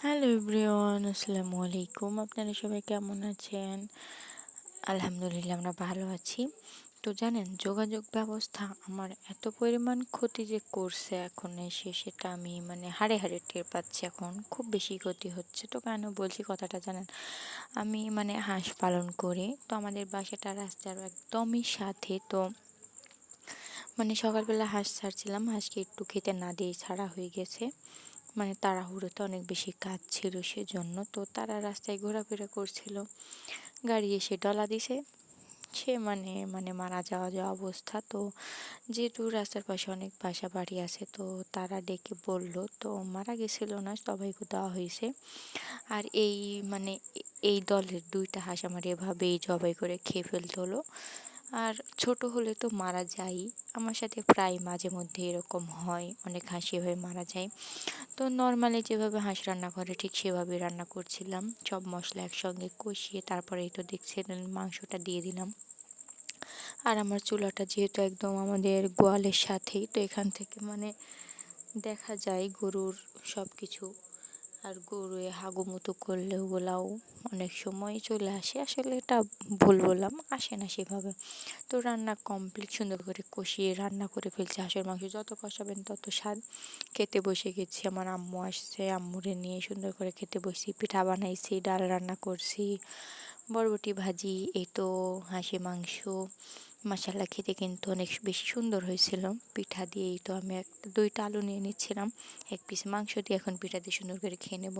Hello everyone, আসসালামু আলাইকুম। আপনারা সবাই কেমন আছেন? আলহামদুলিল্লাহ আমরা ভালো আছি। তো জানেন, যোগাযোগ ব্যবস্থা আমার এত পরিমাণ ক্ষতি যে করছে এখন এসে, সেটা আমি মানে হাড়ে হাড়ে টের পাচ্ছি এখন। খুব বেশি ক্ষতি হচ্ছে। তো কেন বলছি কথাটা জানেন? আমি মানে হাঁস পালন করি। তো আমাদের বাসাটা, রাস্তার একদমই সাথে। তো মানে সকালবেলা হাঁস ছাড়ছিলাম। হাঁসকে একটু খেতে না দিয়ে ছাড়া হয়ে গেছে। মানে তাড়াহুড়োতে অনেক বেশি কাজ ছিল সেজন্য, তো তারা রাস্তায় ঘোরাফেরা করছিল। গাড়ি এসে ডলা দিছে। সে মানে মানে মারা যাওয়া যাওয়া অবস্থা, তো যেহেতু রাস্তার পাশে অনেক বাসা বাড়ি আছে, তো তারা ডেকে বলল, তো মারা গেছিল না সবাইকে দেওয়া হয়েছে। আর এই মানে এই দলের দুইটা হাঁস আমার এভাবেই জবাই করে খেয়ে ফেলতে হলো। আর ছোট হলে তো মারা যায়ই আমার সাথে প্রায় মাঝে মধ্যে এরকম হয়, অনেক হাসি হয়ে মারা যায়। তো নর্মালি যেভাবে হাঁস রান্না করে ঠিক সেভাবে রান্না করছিলাম। সব মশলা একসঙ্গে কষিয়ে তারপরে এই তো দেখছিলেন মাংসটা দিয়ে দিলাম। আর আমার চুলাটা যেহেতু একদম আমাদের গোয়ালের সাথেই, তো এখান থেকে মানে দেখা যায় গরুর সব কিছু আর গরুয়ে হাগু মতো করলে ওগুলাও অনেক সময় চলে আসে। আসলে এটা ভুল বললাম, আসে না সেভাবে। তো রান্না কমপ্লিট সুন্দর করে কষিয়ে রান্না করে ফেলছি হাঁসের মাংস। যত কষাবেন তত স্বাদ। খেতে বসে গেছি, আমার আম্মু আসছে, আম্মুরে নিয়ে সুন্দর করে খেতে বসি, পিঠা বানাইছি, ডাল রান্না করছি, বরবটি ভাজি এই তো হাঁসি মাংস। মশালা খেতে কিন্তু অনেক বেশি সুন্দর হয়েছিল। পিঠা দিয়েই তো আমি একটা দুইটা আলু নিয়ে নিচ্ছিলাম। এক পিস মাংস দিয়ে এখন পিঠা দিয়ে সুন্দর করে খেয়ে নেব।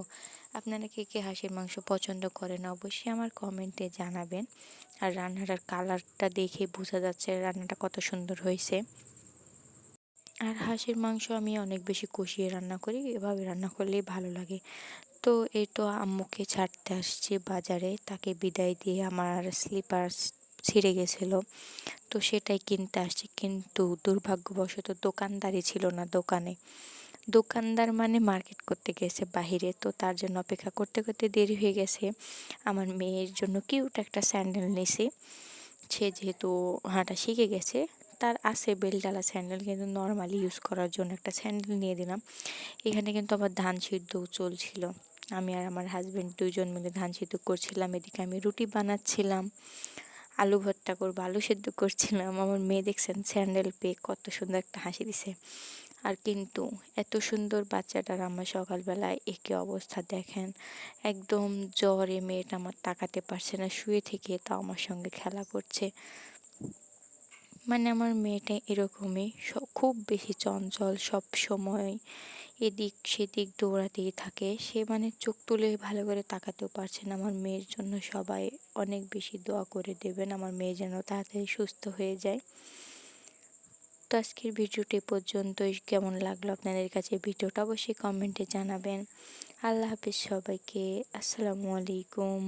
আপনারা কে কে হাঁসের মাংস পছন্দ করেন অবশ্যই আমার কমেন্টে জানাবেন। আর রান্নাটার কালারটা দেখে বোঝা যাচ্ছে রান্নাটা কত সুন্দর হয়েছে। আর হাঁসের মাংস আমি অনেক বেশি কষিয়ে রান্না করি, এভাবে রান্না করলেই ভালো লাগে। তো এই তো আম্মুকে ছাড়তে আসছি বাজারে, তাকে বিদায় দিয়ে আমার স্লিপার ছিঁড়ে গেছিল। তো সেটাই কিনতে আসছি। কিন্তু দুর্ভাগ্যবশত দোকানদারই ছিল না দোকানে। দোকানদার মানে মার্কেট করতে গেছে বাহিরে। তো তার জন্য অপেক্ষা করতে করতে দেরি হয়ে গেছে। আমার মেয়ের জন্য কিউট একটা স্যান্ডেল নিয়েছি। সে যেহেতু হাঁটা শিখে গেছে, তার আছে বেলডালা স্যান্ডেল, কিন্তু নর্মালি ইউজ করার জন্য একটা স্যান্ডেল নিয়ে দিলাম। এখানে কিন্তু আবার ধান সিদ্ধও চলছিল। আমি আর আমার হাজব্যান্ড দুইজন মিলে ধান সিদ্ধ করছিলাম। এদিকে আমি রুটি বানাচ্ছিলাম। আলু ভর্তা করব। আলু সেদ্ধ করছিলাম। আমার মেয়ে দেখছেন, স্যান্ডেল পেয়ে কত সুন্দর একটা হাসি দিছে। আর কিন্তু এত সুন্দর বাচ্চাটার আমার সকালবেলায় একে অবস্থা দেখেন। একদম জ্বরে মেয়েটা আমার তাকাতে পারছে না, শুয়ে থেকে তাও আমার সঙ্গে খেলা করছে। মানে আমার মেয়েটা এরকমই খুব বেশি চঞ্চল, সব সময় এদিক সেদিক দৌড়াতেই থাকে। সে মানে চোখ তুলে ভালো করে তাকাতেও পারছে না। আমার মেয়ের জন্য সবাই অনেক বেশি দোয়া করে দেবেন। আমার মেয়ে যেন তাড়াতাড়ি সুস্থ হয়ে যায়। তো আজকের ভিডিওটি পর্যন্তই। কেমন লাগল আপনাদের কাছে ভিডিওটা অবশ্যই কমেন্টে জানাবেন। আল্লাহ হাফিজ সবাইকে। আসসালামু আলাইকুম।